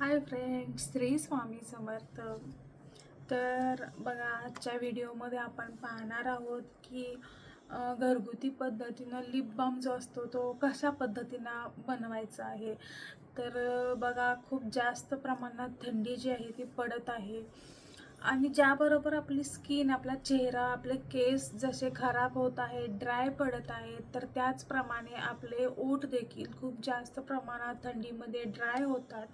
Hi friends Shri Swami Samarth. तर बघा आजच्या व्हिडिओमध्ये आपण पाहणार आहोत की घरगुती पद्धतीनं लिप बाम जो असतो तो कशा पद्धतीनं बनवायचा आहे? तर बघा खूप जास्त प्रमाणात थंडी जी आहे ती पडत आहे. आणि ज्याबरोबर आपली स्किन आपला चेहरा आपले केस जसे खराब होत आहे ड्राय पडत आहेत तर त्याचप्रमाणे आपले ओठ देखील खूप जास्त प्रमाणात थंडीमध्ये ड्राय होतात.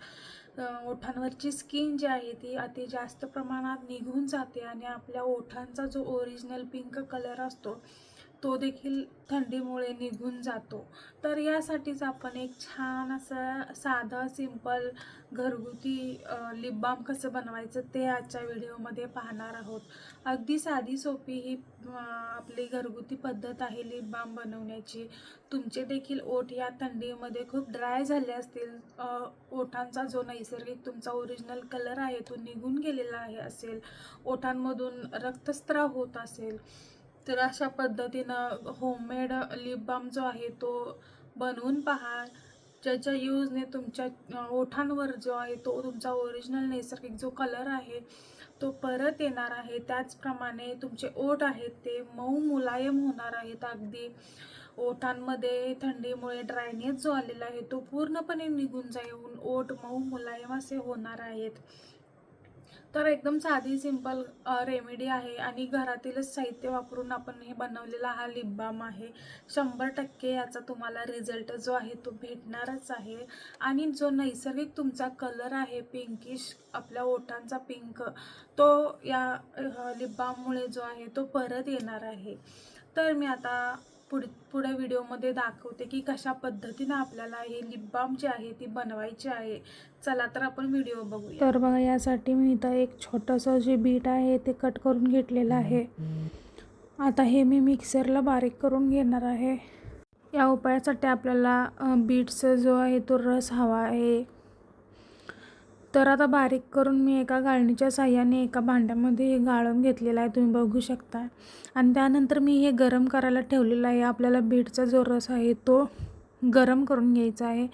ओठांवरची स्किन जी आहे ती अति जास्त प्रमाणात निघून जाते आणि आपल्या ओठांचा जो ओरिजिनल पिंक कलर असतो तो देखील थंडीमुळे निघून जातो. तर यासाठीच आपण एक छान असं साधं सिंपल घरगुती लिप बाम कसं बनवायचं ते आजच्या व्हिडिओमध्ये पाहणार आहोत. अगदी साधी सोपी ही आपली घरगुती पद्धत आहे लिप बाम बनवण्याची. तुमचे देखील ओठ या थंडीमध्ये खूप ड्राय झाले असतील ओठांचा जो नैसर्गिक तुमचा ओरिजिनल कलर आहे तो निघून गेलेला आहे असेल ओठांमधून रक्तस्त्राव होत असेल तर अशा पद्धतीनं होममेड लिप बाम जो आहे तो बनवून पहा. ज्याच्या यूजने तुमच्या ओठांवर जो आहे तो तुमचा ओरिजिनल नैसर्गिक जो कलर आहे तो परत येणार आहे. त्याचप्रमाणे तुमचे ओठ आहेत ते मऊ मुलायम होणार आहेत अगदी. ओठांमध्ये थंडीमुळे ड्रायनेस जो आलेला आहे तो पूर्णपणे निघून जाऊन ओठ मऊ मुलायम असे होणार आहेत. तर एकदम साधी सिंपल रेमेडी आहे. आणि घरातीलच साहित्य वापरून आपण हे बनवलेला हा लिप बाम आहे. शंभर टक्के याचा तुम्हाला रिझल्ट जो आहे तो भेटणारच आहे. आणि जो नैसर्गिक तुमचा कलर आहे पिंकिश आपल्या ओठांचा पिंक तो या लिप बाममुळे जो आहे तो परत येणार आहे. तर मी आता पुढ पुढे व्हिडिओमध्ये दाखवते की कशा पद्धतीनं आपल्याला हे लिप बाम जे आहे ती बनवायची आहे. चला तर आपण व्हिडिओ बघूया. तर बघा यासाठी मी इथं एक छोटंसं जे बीट आहे ते कट करून घेतलेलं आहे. आता हे मी मिक्सरला बारीक करून घेणार आहे. या उपायासाठी आपल्याला बीटचा जो आहे तो रस हवा आहे. तर आता बारीक करून मी एका गाळणीच्या साह्याने एका भांड्यामध्ये हे गाळून घेतलेलं आहे तुम्ही बघू शकता. आणि त्यानंतर मी हे गरम करायला ठेवलेलं आहे. आपल्याला बीटचा जो रस आहे तो गरम करून घ्यायचा आहे.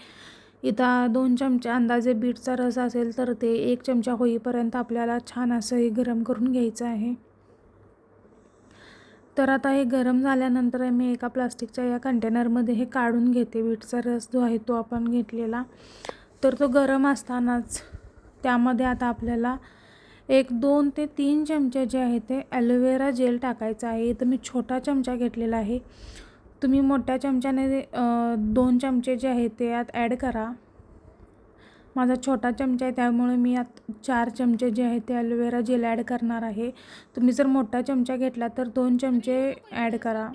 इथं दोन चमचे अंदाजे बीटचा रस असेल तर ते एक चमचा होईपर्यंत आपल्याला छान असं हे गरम करून घ्यायचं आहे. तर आता हे गरम झाल्यानंतर मी एका प्लास्टिकच्या या कंटेनरमध्ये हे काढून घेते. बीटचा रस जो आहे तो आपण घेतलेला. तर तो गरम असतानाच त्यामध्ये आता आपल्याला एक दोन ते तीन चमचे जे आहे ते ॲलोवेरा जेल टाकायचं आहे. इथं मी छोटा चमचा घेतलेला आहे. तुम्ही मोठ्या चमच्याने दोन चमचे जे आहे ते यात ॲड करा. माझा छोटा चमचा आहे त्यामुळे मी यात चार चमचे जे आहे ते ॲलोवेरा जेल ॲड करणार आहे. तुम्ही जर मोठा चमचा घेतला तर दोन चमचे ॲड करा.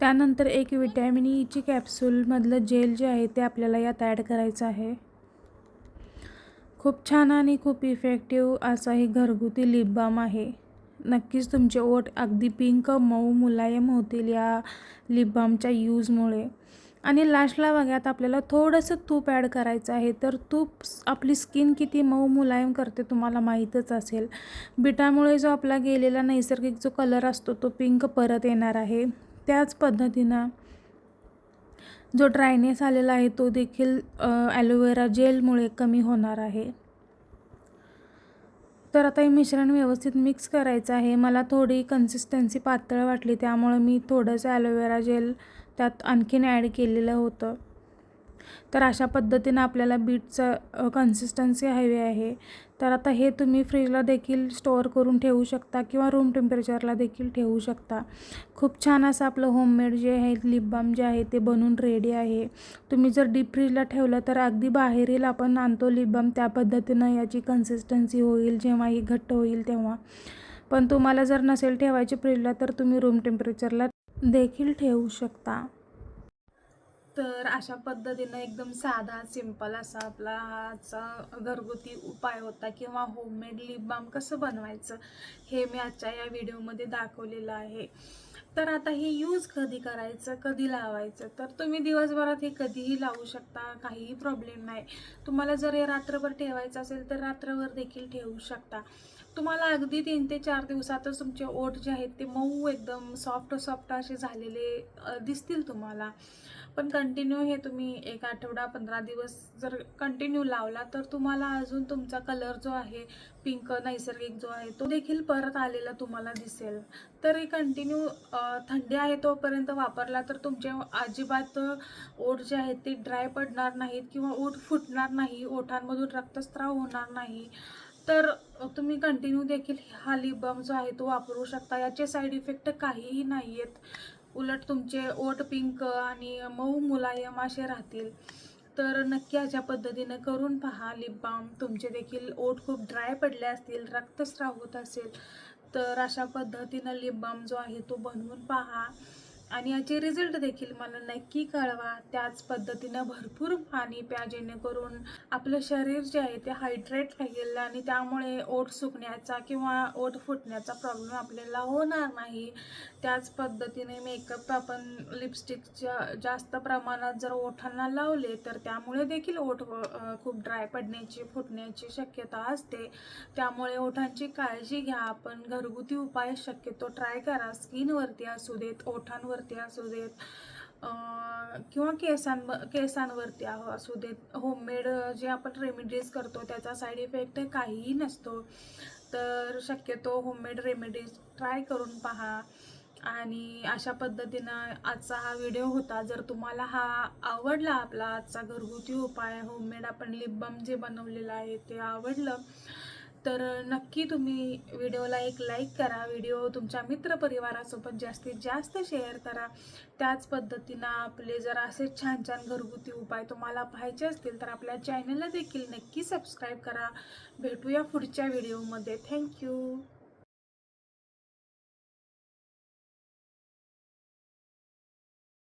त्यानंतर एक विटॅमिन ईची e कॅप्सूलमधलं जेल जे आहे ते आपल्याला यात ॲड करायचं आहे. खूप छान आणि खूप इफेक्टिव्ह असा हे घरगुती लिप बाम आहे. नक्कीच तुमचे ओठ अगदी पिंक मऊ मुलायम होतील या लिप बामच्या यूजमुळे आणि लास्टला बघ्यात आपल्याला थोडंसं तूप ॲड करायचं आहे तर तूप आपली स्किन किती मऊ मुलायम करते तुम्हाला माहीतच असेल. बिटामुळे जो आपला गेलेला नैसर्गिक जो कलर असतो तो पिंक परत येणार आहे. त्याच पद्धतीनं जो ड्रायनेस आलेला आहे तो देखील ॲलोवेरा जेलमुळे कमी होणार आहे. तर आता हे मिश्रण व्यवस्थित मिक्स करायचं आहे. मला थोडी कन्सिस्टन्सी पातळ वाटली त्यामुळे मी थोडंसं ॲलोवेरा जेल त्यात आणखीन ॲड केलेलं होतं. तर अशा पद्धतीनं आपल्याला बीटचं कन्सिस्टन्सी हवी आहे. तर आता हे तुम्ही फ्रीजला देखील स्टोअर करून ठेवू शकता किंवा रूम टेम्परेचरला देखील ठेवू शकता. खूप छान असं आपलं होममेड जे आहे लिप बाम जे आहे ते बनून रेडी आहे. तुम्ही जर डीप फ्रीजला ठेवलं तर अगदी बाहेरील आपण आणतो लिप बाम त्या पद्धतीनं याची कन्सिस्टन्सी होईल जेव्हा ही घट्ट होईल तेव्हा. पण तुम्हाला जर नसेल ठेवायची फ्रीजला तर तुम्ही रूम टेम्परेचरला देखील ठेवू शकता. तर अशा पद्धतीनं एकदम साधा सिंपल असा आपला हाचा घरगुती उपाय होता किंवा होममेड लिप बाम कसं बनवायचं हे मी आजच्या या व्हिडिओमध्ये दाखवलेलं आहे. तर आता हे यूज कधी करायचं कधी लावायचं? तर तुम्ही दिवसभरात हे कधीही लावू शकता काहीही प्रॉब्लेम नाही. तुम्हाला जर हे रात्रभर ठेवायचं असेल तर रात्रभर देखील ठेवू शकता. तुम्हाला अगदी तीन ते चार दिवसातच तुमचे ओठ जे आहेत ते मऊ एकदम सॉफ्ट सॉफ्ट असे झालेले दिसतील तुम्हाला. पण कंटिन्यू हे तुम्ही एक आठवडा पंधरा दिवस जर कंटिन्यू लावला तर तुम्हाला अजून तुमचा कलर जो आहे पिंक नैसर्गिक जो आहे तो देखील परत आलेला तुम्हाला दिसेल. तर हे कंटिन्यू थंडी आहे तोपर्यंत वापरला तर तुमचे अजिबात ओठ जे आहेत ते ड्राय पडणार नाहीत किंवा ओठ फुटणार नाही ओठांमधून रक्तस्राव होणार नाही. तर तुम्ही कंटिन्यू देखील हा लिप बाम जो आहे तो वापरू शकता. याचे साईड इफेक्ट काहीही नाही आहेत उलट तुमचे ओठ पिंक आणि मऊ मुलायम असे राहतील. तर नक्की अशा पद्धतीनं करून पहा लिप बाम तुमचे देखील ओठ खूप ड्राय पडले असतील रक्तस्राव होत असेल तर अशा पद्धतीनं लिप बाम जो आहे तो बनवून पहा. आणि याचे रिझल्ट देखील मला नक्की कळवा. त्याच पद्धतीनं भरपूर पाणी प्या जेणेकरून आपलं शरीर जे आहे ते हायड्रेट राहील आणि त्यामुळे ओठ सुकण्याचा किंवा ओठ फुटण्याचा प्रॉब्लेम आपल्याला होणार नाही. त्याच पद्धतीने मेकअप आपण लिपस्टिकच्या जास्त प्रमाणात जर ओठांना लावले तर त्यामुळे देखील ओठ खूप ड्राय पडण्याची फुटण्याची शक्यता असते. त्यामुळे ओठांची काळजी घ्या. आपण घरगुती उपाय शक्यतो ट्राय करा. स्किनवरती असू देत ओठांवर ओठांवरती असू देत किंवा केसांव केसांवरती असू देत होममेड जे आपण रेमेडीज करतो त्याचा साईड इफेक्ट काहीही नसतो. तर शक्यतो होममेड रेमेडीज ट्राय करून पहा. आणि अशा पद्धतीनं आजचा हा व्हिडिओ होता. जर तुम्हाला हा आवडला आपला आजचा घरगुती उपाय होममेड आपण लिप बाम जे बनवलेलं आहे ते आवडलं तर नक्की तुम्ही व्हिडिओला एक लाईक करा. व्हिडिओ तुमच्या मित्रपरिवारासोबत जास्तीत जास्त शेअर करा. त्याच पद्धतीनं आपले जर असे छान छान घरगुती उपाय तुम्हाला पाहायचे असतील तर आपल्या चॅनलला देखील नक्की सबस्क्राईब करा. भेटूया पुढच्या व्हिडिओमध्ये. थँक्यू.